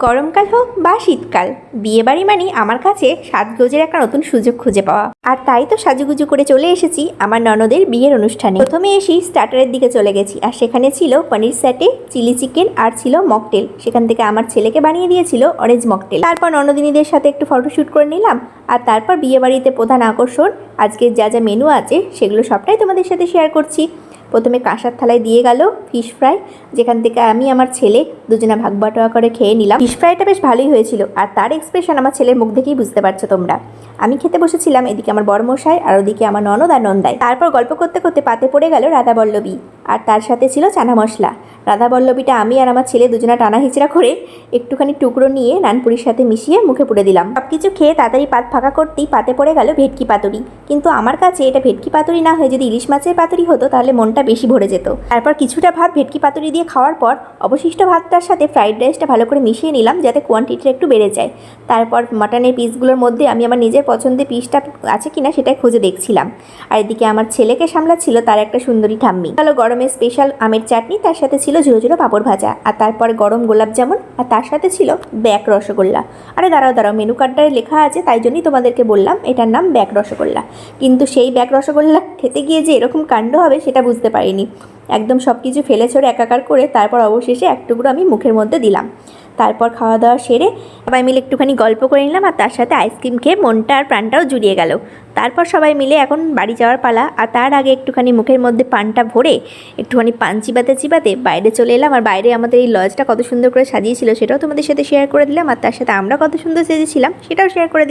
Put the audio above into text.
গরমকাল হোক বা শীতকাল, বিয়েবাড়ি মানে আমার কাছে সাজগোজের একটা নতুন সুযোগ খুঁজে পাওয়া। আর তাই তো সাজুগুজু করে চলে এসেছি আমার ননদের বিয়ের অনুষ্ঠানে। প্রথমে এসেই স্টার্টারের দিকে চলে গেছি, আর সেখানে ছিল পনির স্যাটে, চিলি চিকেন আর ছিল মকটেল। সেখান থেকে আমার ছেলেকে বানিয়ে দিয়েছিল অরেঞ্জ মকটেল। তারপর ননদিনীদের সাথে একটু ফটোশ্যুট করে নিলাম, আর তারপর বিয়েবাড়িতে প্রধান আকর্ষণ আজকের যা যা মেনু আছে সেগুলো সবটাই তোমাদের সাথে শেয়ার করছি। প্রথমে কাঁসার থালায় দিয়ে গেল ফিশ ফ্রাই যেখান থেকে আমি, আমার ছেলে দুজনা ভাগ বাটোয়া করে খেয়ে নিলাম। ফিশ ফ্রাইটা বেশ ভালোই হয়েছিল আর তার এক্সপ্রেশন আমার ছেলের মুখ দেখেই বুঝতে পারছ তোমরা। আমি খেতে বসেছিলাম, এদিকে আমার বড়মশাই আর ওদিকে আমার ননদ আর নন্দায় তারপর গল্প করতে করতে পাতে পড়ে গেল রাধাবল্লবী আর তার সাথে ছিল চানা মশলা। রাধাবল্লবীটা আমি আর আমার ছেলে দুজনা টানা হিচড়া করে একটুখানি টুকরো নিয়ে নানপুরির সাথে মিশিয়ে মুখে পুড়ে দিলাম। সব কিছু খেয়ে তাড়াতাড়ি পাত ফাঁকা করতেই পাতে পড়ে গেল ভেটকি পাতুরি। কিন্তু আমার কাছে এটা ভেটকি পাতুরি না হয়ে যদি ইলিশ মাছের পাতুরি হতো তাহলে মনটা বেশি ভরে যেত। তারপর কিছুটা ভাত ভেটকি পাতুরি দিয়ে খাওয়ার পর অবশিষ্ট ভাতটার সাথে ফ্রাইড রাইসটা ভালো করে মিশিয়ে নিলাম যাতে কোয়ান্টিটিটা একটু বেড়ে যায়। তারপর মাটনের পিসগুলোর মধ্যে আমি আমার নিজের পছন্দের পিসটা আছে কিনা সেটাই খুঁজে দেখছিলাম। আর এদিকে আমার ছেলেকে সামলাচ্ছিল তার একটা সুন্দরী ঠাম্মি। হলো গরমের স্পেশাল আমের চাটনি, তার সাথে ছিল ঝুড়ো ঝুরো পাঁপড় ভাজা। আর তারপর গরম গোলাপ জামুন, আর তার সাথে ছিল ব্যাক রসগোল্লা। আরে দাঁড়াও দাঁড়াও মেনু কার্ডটায় লেখা আছে, তাই জন্যই তোমাদেরকে বললাম, এটার নাম ব্যাক রসগোল্লা। কিন্তু সেই ব্যাক রসগোল্লা খেতে গিয়ে যে এরকম কাণ্ড হবে, সেটা বুঝতে পারিনি। একদম সব কিছু ফেলে ছড়ে একাকার করে তারপর অবশেষে এক টুকরো আমি মুখের মধ্যে দিলাম। তারপর খাওয়া দাওয়া সেরে সবাই মিলে একটুখানি গল্প করে নিলাম আর তার সাথে আইসক্রিম খেয়ে মনটা আর প্রাণটাও জুড়িয়ে গেল। তারপর সবাই মিলে এখন বাড়ি যাওয়ার পালা আর তার আগে একটুখানি মুখের মধ্যে পানটা ভরে একটুখানি পান চিবাতে চিবাতে বাইরে চলে এলাম আর বাইরে আমাদের এই লজটা কত সুন্দর করে সাজিয়েছিল সেটাও তোমাদের সাথে শেয়ার করে দিলাম আর তার সাথে আমরা কত সুন্দর সেজেছিলাম সেটাও শেয়ার করে দিলাম।